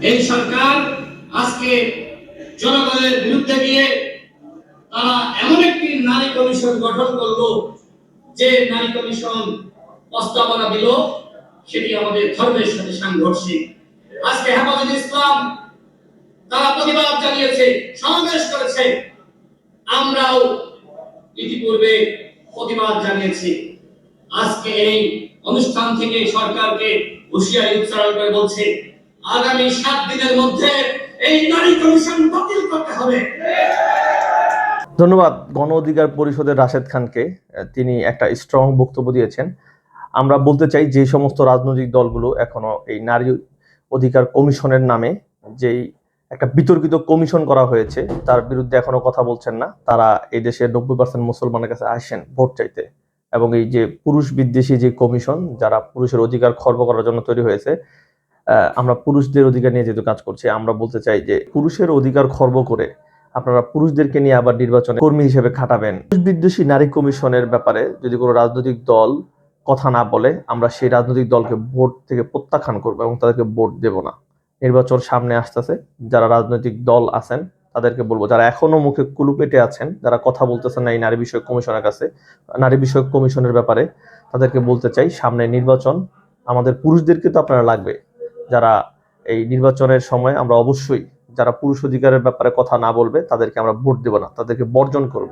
এই সরকার আজকে জনগণের বিরুদ্ধে গিয়ে তারা এমন একটি নারী কমিশন গঠন করল যে নারী কমিশন প্রস্তাবনা দিল, সেটি আমাদের ধর্মের সাথে সাংঘর্ষিক। আজকে হেফাজত ইসলাম তারা প্রতিবাদ জানিয়েছে, সমাবেশ করেছে। আমরাও ইতিপূর্বে প্রতিবাদ জানিয়েছি। আজকে এই অনুষ্ঠান থেকে সরকারকে হুঁশিয়ারি উচ্চারণ করে বলছে আগামী সাত দিনের মধ্যে এই নারী কমিশন বাতিল করতে হবে। ধন্যবাদ গণ অধিকার পরিষদের রাশেদ খানকে। তিনি একটা স্ট্রং বক্তব্য দিয়েছেন। আমরা বলতে চাই যে সমস্ত রাজনৈতিক দলগুলো এখনও এই নারী অধিকার কমিশনের নামে যেই একটা বিতর্কিত কমিশন করা হয়েছে, তার বিরুদ্ধে এখনও কথা বলছেন না। তারা এই দেশের নব্বই পার্সেন্ট মুসলমানের কাছে আসেন ভোট চাইতে। এবং এই যে পুরুষ বিদ্বেষী যে কমিশন, যারা পুরুষের অধিকার খর্ব করার জন্য তৈরি হয়েছে আমরা পুরুষদের অধিকার নিয়ে যেহেতু কাজ করছি, আমরা বলতে চাই যে পুরুষের অধিকার খর্ব করে আপনারা পুরুষদেরকে নিয়ে আবার নির্বাচনে কর্মী হিসেবে খাটাবেন। পুরুষ বিদ্বেষী নারী কমিশনের ব্যাপারে যদি কোনো রাজনৈতিক দল কথা না বলে, আমরা সেই রাজনৈতিক দলকে ভোট থেকে প্রত্যাখ্যান করব এবং তাদেরকে ভোট দেব না। নির্বাচন সামনে আসতেছে, যারা রাজনৈতিক দল আছেন, তাদেরকে বলব, যারা এখনও মুখে কুলুপেটে আছেন, যারা কথা বলতেছেন না এই নারী বিষয়ক কমিশনের কাছে, নারী বিষয়ক কমিশনের ব্যাপারে, তাদেরকে বলতে চাই, সামনে নির্বাচন, আমাদের পুরুষদেরকে তো আপনারা লাগবে যারা এই নির্বাচনের সময় আমরা অবশ্যই যারা পুরুষ অধিকারের ব্যাপারে কথা না বলবে, তাদেরকে আমরা ভোট দেব না, তাদেরকে বর্জন করব।